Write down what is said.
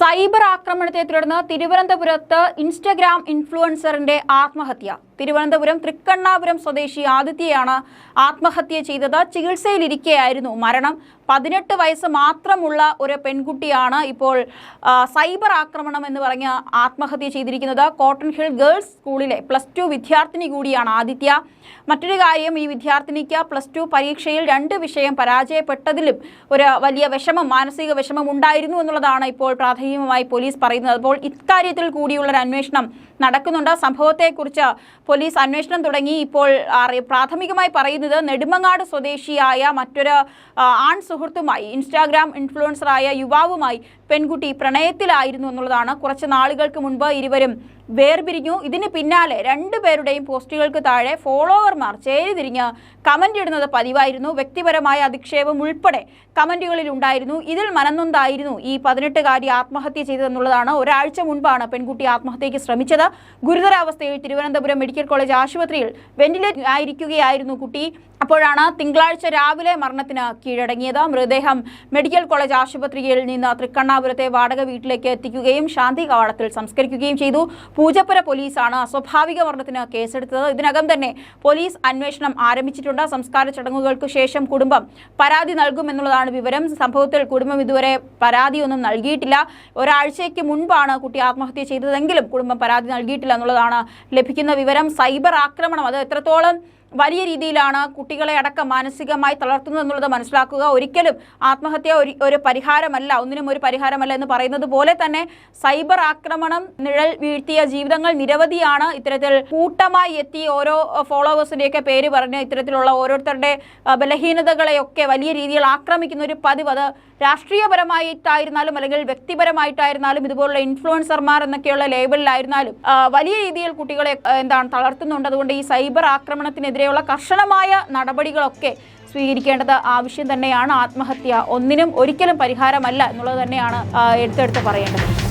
Cyber ആക്രമണത്തെ തുടർന്ന് തിരുവനന്തപുരത്ത് ഇൻസ്റ്റഗ്രാം ഇൻഫ്ലുവൻസറിന്റെ ആത്മഹത്യ. തിരുവനന്തപുരം തൃക്കണ്ണാപുരം സ്വദേശി ആദിത്യയാണ് ആത്മഹത്യ ചെയ്തത്. ചികിത്സയിലിരിക്കെയായിരുന്നു മരണം. പതിനെട്ട് വയസ്സ് മാത്രമുള്ള ഒരു പെൺകുട്ടിയാണ് ഇപ്പോൾ സൈബർ ആക്രമണം എന്ന് പറഞ്ഞ് ആത്മഹത്യ ചെയ്തിരിക്കുന്നത്. കോട്ടൺ ഹിൽ ഗേൾസ് സ്കൂളിലെ പ്ലസ് ടു വിദ്യാർത്ഥിനി കൂടിയാണ് ആദിത്യ. മറ്റൊരു കാര്യം ഈ വിദ്യാർത്ഥിനിക്ക് പ്ലസ് ടു പരീക്ഷയിൽ രണ്ട് വിഷയം പരാജയപ്പെട്ടതിലും ഒരു വലിയ വിഷമം മാനസിക വിഷമം ഉണ്ടായിരുന്നു എന്നുള്ളതാണ് ഇപ്പോൾ പ്രാഥമികമായി പോലീസ് പറയുന്നത്. അപ്പോൾ ഇക്കാര്യത്തിൽ കൂടിയുള്ള ഒരു അന്വേഷണം നടക്കുന്നുണ്ട്. സംഭവത്തെക്കുറിച്ച് പോലീസ് അന്വേഷണം തുടങ്ങി. ഇപ്പോൾ പ്രാഥമികമായി പറയുന്നത് നെടുമങ്ങാട് സ്വദേശിയായ മറ്റൊരു ആൺ സുഹൃത്തുമായി ഇൻസ്റ്റാഗ്രാം ഇൻഫ്ലുവൻസറായ യുവാവുമായി പെൺകുട്ടി പ്രണയത്തിലായിരുന്നു എന്നുള്ളതാണ്. കുറച്ച് നാളുകൾക്ക് മുൻപ് ഇരുവരും വേർപിരിഞ്ഞു. ഇതിന് പിന്നാലെ രണ്ടുപേരുടെയും പോസ്റ്റുകൾക്ക് താഴെ ഫോളോവർമാർ ചേരിതിരിഞ്ഞ് കമന്റ് ഇടുന്നത് പതിവായിരുന്നു. വ്യക്തിപരമായ അധിക്ഷേപം ഉൾപ്പെടെ കമന്റുകളിൽ ഉണ്ടായിരുന്നു. ഇതിൽ മനന്നൊന്നായിരുന്നു ഈ പതിനെട്ടുകാരി ആത്മഹത്യ ചെയ്തതെന്നുള്ളതാണ്. ഒരാഴ്ച മുൻപാണ് പെൺകുട്ടി ആത്മഹത്യയ്ക്ക് ശ്രമിച്ചത്. ഗുരുതരാവസ്ഥയിൽ തിരുവനന്തപുരം മെഡിക്കൽ കോളേജ് ആശുപത്രിയിൽ വെന്റിലേറ്റർ ആയിരിക്കുകയായിരുന്നു കുട്ടി. അപ്പോഴാണ് തിങ്കളാഴ്ച രാവിലെ മരണത്തിന് കീഴടങ്ങിയത്. മൃതദേഹം മെഡിക്കൽ കോളേജ് ആശുപത്രിയിൽ നിന്ന് തൃക്കണ്ണാപുരത്തെ വാടക വീട്ടിലേക്ക് എത്തിക്കുകയും ശാന്തി കവാടത്തിൽ സംസ്കരിക്കുകയും ചെയ്തു. പൂജപ്പുര പോലീസാണ് അസ്വാഭാവിക മരണത്തിന് കേസെടുത്തത്. ഇതിനകം തന്നെ പോലീസ് അന്വേഷണം ആരംഭിച്ചിട്ടുണ്ട്. സംസ്കാര ചടങ്ങുകൾക്ക് ശേഷം കുടുംബം പരാതി നൽകുമെന്നുള്ളതാണ് വിവരം. സംഭവത്തിൽ കുടുംബം ഇതുവരെ പരാതിയൊന്നും നൽകിയിട്ടില്ല. ഒരാഴ്ചയ്ക്ക് മുൻപാണ് കുട്ടി ആത്മഹത്യ ചെയ്തതെങ്കിലും കുടുംബം പരാതി നൽകിയിട്ടില്ല എന്നുള്ളതാണ് ലഭിക്കുന്ന വിവരം. സൈബർ ആക്രമണം അത് എത്രത്തോളം വലിയ രീതിയിലാണ് കുട്ടികളെ അടക്കം മാനസികമായി തളർത്തുന്നത് എന്നുള്ളത് മനസ്സിലാക്കുക. ഒരിക്കലും ആത്മഹത്യ ഒരു പരിഹാരമല്ല ഒന്നിനും ഒരു പരിഹാരമല്ല എന്ന് പറയുന്നത് പോലെ തന്നെ സൈബർ ആക്രമണം നിഴൽ വീഴ്ത്തിയ ജീവിതങ്ങൾ നിരവധിയാണ് ഇത്തരത്തിൽ കൂട്ടമായി എത്തി ഓരോ ഫോളോവേഴ്സിന്റെയൊക്കെ പേര് പറഞ്ഞ് ഇത്തരത്തിലുള്ള ഓരോരുത്തരുടെ ബലഹീനതകളെയൊക്കെ വലിയ രീതിയിൽ ആക്രമിക്കുന്ന ഒരു പതിവ്. അത് രാഷ്ട്രീയപരമായിട്ടായിരുന്നാലും അല്ലെങ്കിൽ വ്യക്തിപരമായിട്ടായിരുന്നാലും ഇതുപോലുള്ള ഇൻഫ്ലുവൻസർമാർ എന്നൊക്കെയുള്ള ലേബലിലായിരുന്നാലും വലിയ രീതിയിൽ കുട്ടികളെ എന്താണ് തളർത്തുന്നുണ്ട്. അതുകൊണ്ട് ഈ സൈബർ ആക്രമണത്തിനെതിരെയുള്ള കർശനമായ നടപടികളൊക്കെ സ്വീകരിക്കേണ്ടത് ആവശ്യം തന്നെയാണ്. ആത്മഹത്യ ഒന്നിനും ഒരിക്കലും പരിഹാരമല്ല എന്നുള്ളത് തന്നെയാണ് എടുത്തെടുത്ത് പറയേണ്ടത്.